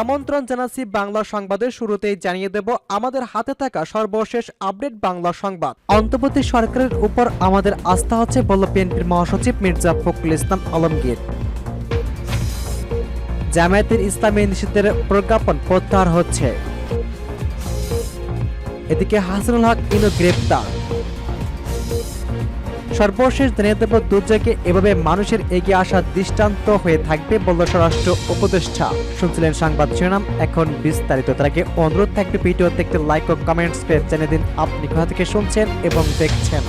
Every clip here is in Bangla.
আমন্ত্রণ জানাচ্ছি বাংলা সংবাদের শুরুতেই জানিয়ে দেব আমাদের হাতে থাকা সর্বশেষ আপডেট বাংলা সংবাদ। অন্তর্বর্তী সরকারের উপর আমাদের আস্থা আছে, বলল বিএনপির মহাসচিব মির্জা ফখরুল ইসলাম আলমগীর। জামায়াতের ইসলামী নিষিদ্ধের প্রজ্ঞাপন প্রত্যাহার হচ্ছে। এদিকে হাসানুল হক ইনো গ্রেপ্তার। সর্বশেষ জানিয়ে দেব দুর্যোগে এভাবে মানুষের এগিয়ে আসা দৃষ্টান্ত হয়ে থাকবে বলল স্বরাষ্ট্র উপদেষ্টা। শুনছিলেন সংবাদ শিরোনাম, এখন বিস্তারিত। তাকে অনুরোধ থাকবে ভিডিও দেখতে লাইক ও কমেন্টস পেয়ে জানিয়ে দিন আপনি কোথা থেকে শুনছেন এবং দেখছেন।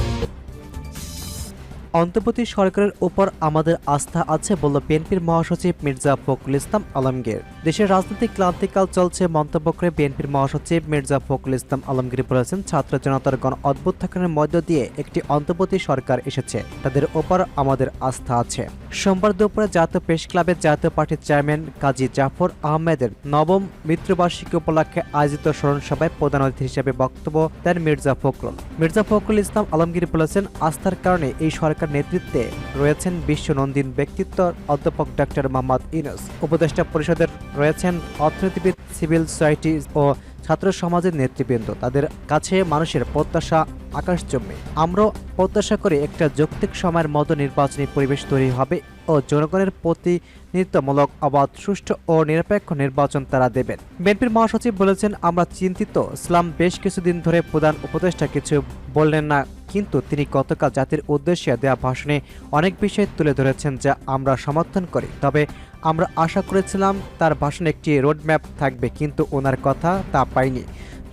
অন্তর্বর্তী সরকারের উপর আমাদের আস্থা আছে বলল বিএনপির মহাসচিব মির্জা ফখরুল ইসলাম আলমগীর। দেশের রাজনৈতিক ক্লান্তিকাল চলছে মন্তব্য করে বিএনপির মহাসচিব মির্জা ফখরুল ইসলাম আলমগীর বলেছেন, ছাত্র জনতার গণ অভ্যুত্থানের মধ্য দিয়ে একটি অন্তর্বর্তী সরকার এসেছে। তাদের ওপর আমাদের আস্থা আছে। সোমবার দুপুরে জাতীয় প্রেস ক্লাবের জাতীয় পার্টির চেয়ারম্যান কাজী জাফর আহমেদের নবম মৃত্যুবার্ষিকী উপলক্ষে আয়োজিত স্মরণ সভায় প্রধান অতিথি হিসেবে বক্তব্য দেন মির্জা ফখরুল। মির্জা ফখরুল ইসলাম আলমগীর বলেছেন, আস্থার কারণে এই সরকার নেতৃত্বে রয়েছেন বিশ্ব নন্দিন ব্যক্তিত্ব অধ্যাপক ডক্টর মোহাম্মদ ইনুস উপদেষ্টা পরিষদের রয়েছেন অর্থনীতিবিদ, সিভিল সোসাইটি ও ছাত্র সমাজের নেতৃবৃন্দ, তাদের কাছে মানুষের প্রত্যাশা আকাশচম্বী আমরাও প্রত্যাশা করি একটা যৌক্তিক সময়ের মতো নির্বাচনী পরিবেশ তৈরি হবে ও জনগণের প্রতিনিধিত্বমূলক অবাধ সুষ্ঠু ও নিরপেক্ষ নির্বাচন তারা দেবেন। বিএনপির মহাসচিব বলেছেন, আমরা চিন্তিত। ইসলাম বেশ কিছুদিন ধরে প্রধান উপদেষ্টা কিছু বললেন না, কিন্তু তিনি গতকাল জাতির উদ্দেশ্যে দেয়া ভাষণে অনেক বিষয় তুলে ধরেছেন যা আমরা সমর্থন করি। তবে আমরা আশা করেছিলাম তার ভাষণে একটি রোডম্যাপ থাকবে, কিন্তু ওনার কথা তা পাইনি।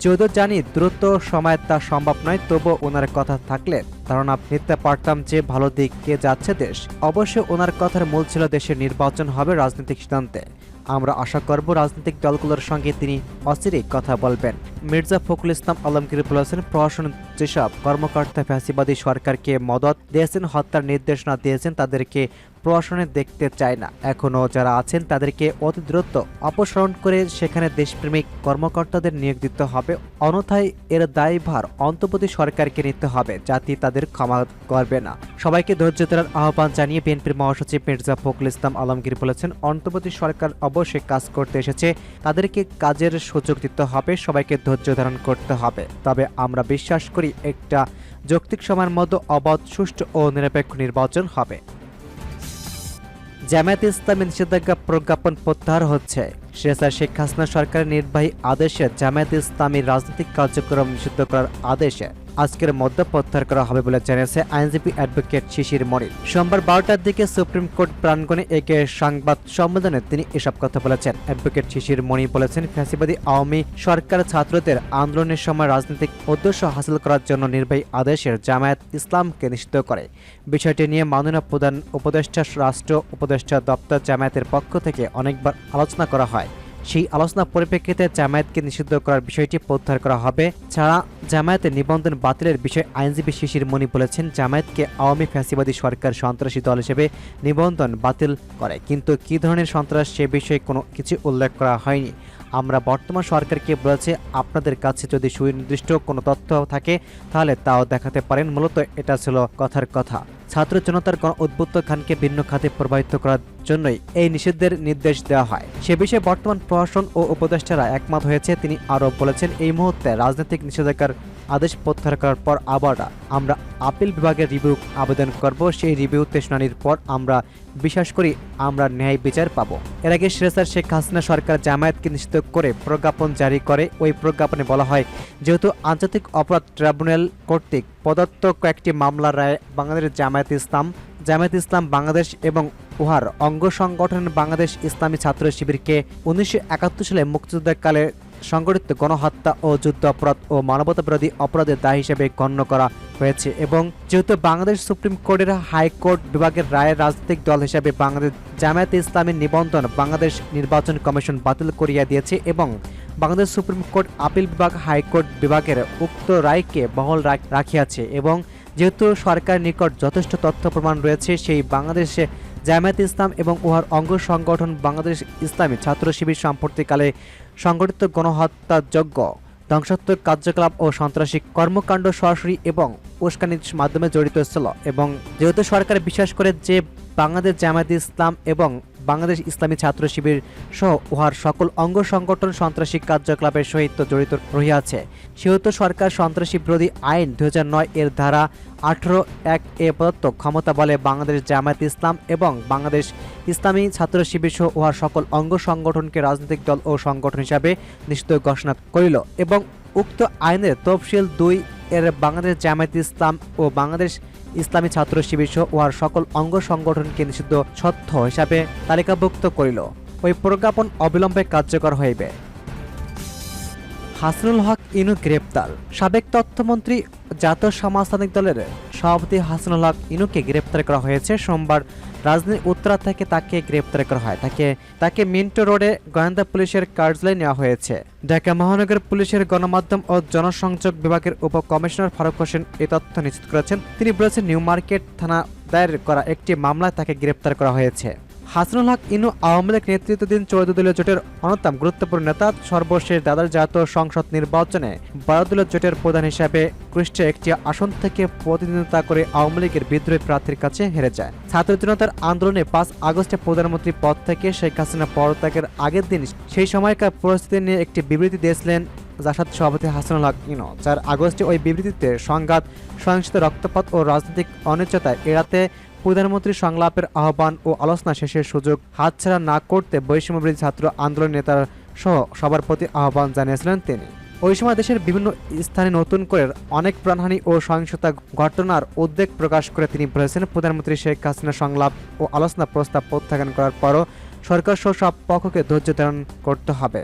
যদিও জানি দ্রুত সময় তা সম্ভব নয়, তবু ওনার কথা থাকলে ধারণা নিতে পারতাম যে ভালো দিকে যাচ্ছে দেশ। অবশ্য ওনার কথার মূল ছিল দেশের নির্বাচন হবে রাজনৈতিক সিদ্ধান্তে। আমরা আশা করব রাজনৈতিক দলগুলোর সঙ্গে তিনি অচিরেই কথা বলবেন। মির্জা ফখরুল ইসলাম আলমগীর বলেছেন, প্রশাসন যেসব কর্মকর্তা ফ্যাসিবাদী সরকারকে মদত দিয়েছেন, হত্যার নির্দেশনা দিয়েছেন, তাদেরকে প্রশাসনে দেখতে চায় না। এখনও যারা আছেন, তাদেরকে অতি দ্রুত অপসারণ করে সেখানে দেশপ্রেমিক কর্মকর্তাদের নিয়োগ দিতে হবে। অন্যথায় এর দায়ভার অন্তর্বর্তী সরকারকে নিতে হবে জাতি তাদের ক্ষমা করবে না। সবাইকে ধৈর্য ধরার আহ্বান জানিয়ে বিএনপির মহাসচিব মির্জা ফখরুল ইসলাম আলমগীর বলেছেন, অন্তর্বর্তী সরকার অবশ্যই কাজ করতে এসেছে, তাদেরকে কাজের সুযোগ দিতে হবে, সবাইকে ধৈর্য ধারণ করতে হবে। তবে আমরা বিশ্বাস করি একটা যৌক্তিক সময়ের মধ্যে অবাধ, সুষ্ঠু ও নিরপেক্ষ নির্বাচন হবে। জামায়াত ইসলামী নিষেধাজ্ঞা প্রজ্ঞাপন প্রত্যাহার হচ্ছে। শেষা শেখ হাসিনা সরকারের নির্বাহী আদেশে জামায়াত ইসলামীর রাজনৈতিক কার্যক্রম নিষিদ্ধ করার আদেশে আজকের মধ্যে প্রত্যাহার করা হবে বলে জানিয়েছে আইনজীবী অ্যাডভোকেট শিশির মনির। সোমবার বারোটার দিকে সুপ্রিম কোর্ট প্রাঙ্গণে একে সংবাদ সম্মেলনে তিনি এসব কথা বলেছেন। অ্যাডভোকেট শিশির মণি বলেছেন, ফ্যাসিবাদী আওয়ামী সরকার ছাত্রদের আন্দোলনের সময় রাজনৈতিক উদ্দেশ্য হাসিল করার জন্য নির্বাহী আদেশের জামায়াত ইসলামকে নিষিদ্ধ করে। বিষয়টি নিয়ে মাননীয় প্রধান উপদেষ্টা, রাষ্ট্র উপদেষ্টা দপ্তর জামায়াতের পক্ষ থেকে অনেকবার আলোচনা করা হয়। সেই আলোচনার পরিপ্রেক্ষিতে জামায়াতকে নিষিদ্ধ করার বিষয়টি প্রত্যাহার করা হবে। ছাড়া জামায়াতের নিবন্ধন বাতিলের বিষয়ে আইনজীবী শিশির মণি বলেছেন, জামায়াতকে আওয়ামী ফ্যাসিবাদী সরকার সন্ত্রাসী দল হিসেবে নিবন্ধন বাতিল করে। কিন্তু কি ধরনের সন্ত্রাস সে বিষয়ে কোনো কিছু উল্লেখ করা হয়নি। আমরা বর্তমান সরকারকে বলেছি, আপনাদের কাছে যদি সুনির্দিষ্ট কোনো তথ্য থাকে, তাহলে তাও দেখাতে পারেন। মূলত এটা ছিল কথার কথা। ছাত্র জনতার গণ উদ্বুদ্ধ খানকে ভিন্ন খাতে প্রবাহিত করার জন্যই এই নিষিদ্ধের নির্দেশ দেওয়া হয়। সে বিষয়ে বর্তমান প্রশাসন ও উপদেষ্টারা একমত হয়েছে। তিনি আরও বলেছেন, এই মুহূর্তে রাজনৈতিক নিষেধাজ্ঞার আদেশ প্রত্যাহার করার পর আবার আমরা আপিল বিভাগের রিভিউ আবেদন করব। সেই রিভিউতে শুনানির পর আমরা বিশ্বাস করি আমরা ন্যায় বিচার পাব। এর আগে শেরেসার শেখ হাসিনা সরকার জামায়াতকে নিষিদ্ধ করে প্রজ্ঞাপন জারি করে। ওই প্রজ্ঞাপনে বলা হয়, যেহেতু আন্তর্জাতিক অপরাধ ট্রাইব্যুনাল কর্তৃক প্রদত্ত কয়েকটি মামলার রায় বাংলাদেশের জামায়াত ইসলাম জামায়াত ইসলাম বাংলাদেশ এবং উহার অঙ্গ সংগঠন বাংলাদেশ ইসলামী ছাত্র শিবিরকে উনিশশো একাত্তর সালে মুক্তিযুদ্ধকালে সংগঠিত গণহত্যা ও যুদ্ধ অপরাধ ও মানবতাবিরোধী অপরাধের দায় হিসেবে গণ্য করা হয়েছে এবং যেহেতু বাংলাদেশ সুপ্রিম কোর্টের হাইকোর্ট বিভাগের রায়ের রাজনৈতিক দল হিসেবে বাংলাদেশ জামায়াত ইসলামের নিবন্ধন বাংলাদেশ নির্বাচন কমিশন বাতিল করিয়া দিয়েছে এবং বাংলাদেশ সুপ্রিম কোর্ট আপিল বিভাগ হাইকোর্ট বিভাগের উক্ত রায়কে বহল রাখিয়াছে এবং যেহেতু সরকারের নিকট যথেষ্ট তথ্য প্রমাণ রয়েছে, সেই বাংলাদেশে জামায়াত ইসলাম এবং উহার অঙ্গ সংগঠন বাংলাদেশ ইসলামী ছাত্র শিবির সাম্প্রতিককালে সংগঠিত গণহত্যাযজ্ঞ, ধ্বংসাত্মক কার্যকলাপ ও সন্ত্রাসী কর্মকাণ্ড সরাসরি এবং উস্কানির মাধ্যমে জড়িত ছিল এবং যেহেতু সরকার বিশ্বাস করে যে বাংলাদেশ জামায়াত ইসলাম এবং বাংলাদেশ ইসলামী ছাত্র শিবির সহ উহার সকল অঙ্গ সংগঠন সন্ত্রাসী কার্যকলাপের সহিত জড়িত রহিয়াছে। সেহেতু সরকার সন্ত্রাসী বিরোধী আইন দুই এর ধারা আঠারো এক এ প্রদত্ত ক্ষমতা বলে বাংলাদেশ জামায়াত ইসলাম এবং বাংলাদেশ ইসলামী ছাত্র শিবির সহ উহার সকল অঙ্গ সংগঠনকে রাজনৈতিক দল ও সংগঠন হিসাবে নিষিদ্ধ ঘোষণা করিল এবং উক্ত আইনের তফসিল দুই এর বাংলাদেশ জামায়াত ইসলাম ও বাংলাদেশ ইসলামী ছাত্র শিবির সহ উহার সকল অঙ্গ সংগঠনকে নিষিদ্ধ সত্য হিসাবে তালিকাভুক্ত করিল। ওই প্রজ্ঞাপন অবিলম্বে কার্যকর হইবে। হাসনুল হক ইনু গ্রেপ্তার। সাবেক তথ্যমন্ত্রী জাতীয় সমাজতান্ত্রিক দলের সভাপতি হাসনুল হক ইনুকে গ্রেপ্তার করা হয়েছে। সোমবার রাজধানীর উত্তরা থেকে তাকে গ্রেপ্তার করা হয়। তাকে তাকে মিন্টো রোডে গোয়েন্দা পুলিশের কার্যালয়ে নেওয়া হয়েছে। ঢাকা মহানগর পুলিশের গণমাধ্যম ও জনসংযোগ বিভাগের উপ কমিশনার ফারুক হোসেন এই তথ্য নিশ্চিত করেছেন। তিনি বলেছেন, নিউ মার্কেট থানা দায়ের করা একটি মামলায় তাকে গ্রেপ্তার করা হয়েছে। হাসনুল হক ইনু আওয়ামী লীগ নেতৃত্বাধীন চৌদ্দ দলীয় জোটের অন্যতম গুরুত্বপূর্ণ নেতা, সর্বশেষ দাদার জাতীয় সংসদ নির্বাচনে বারো দলীয় জোটের প্রধান হিসাবে কৃষ্টে একটি আসন থেকে প্রতিদ্বন্দ্বিতা করে আওয়ামী লীগের বিদ্রোহী প্রার্থীর কাছে হেরে যায়। ছাত্র জনতার আন্দোলনে পাঁচ আগস্টে প্রধানমন্ত্রী পদ থেকে শেখ হাসিনা পদত্যাগের আগের দিন সেই সময়কার পরিস্থিতি নিয়ে একটি বিবৃতি দিয়েছিলেন জাসাদ সভাপতি হাসানুল হক ইনো চার আগস্টে ওই বিবৃতিতে সংঘাত, সহিংসতা, রক্তপাত ও রাজনৈতিক অনিশ্চয়তা এড়াতে প্রধানমন্ত্রীর সংলাপের আহ্বান ও আলোচনা শেষের সুযোগ হাতছাড়া না করতে বৈষম্যবিরোধী ছাত্র আন্দোলন নেতার সহ সবার প্রতি আহ্বান জানিয়েছিলেন তিনি। ওই সময় দেশের বিভিন্ন স্থানে নতুন করে অনেক প্রাণহানি ও সহিংসতা ঘটনার উদ্বেগ প্রকাশ করে তিনি বলেছেন, প্রধানমন্ত্রী শেখ হাসিনা সংলাপ ও আলোচনা প্রস্তাব প্রত্যাখ্যান করার পরও সরকার সহ সব পক্ষকে ধৈর্য ধারণ করতে হবে।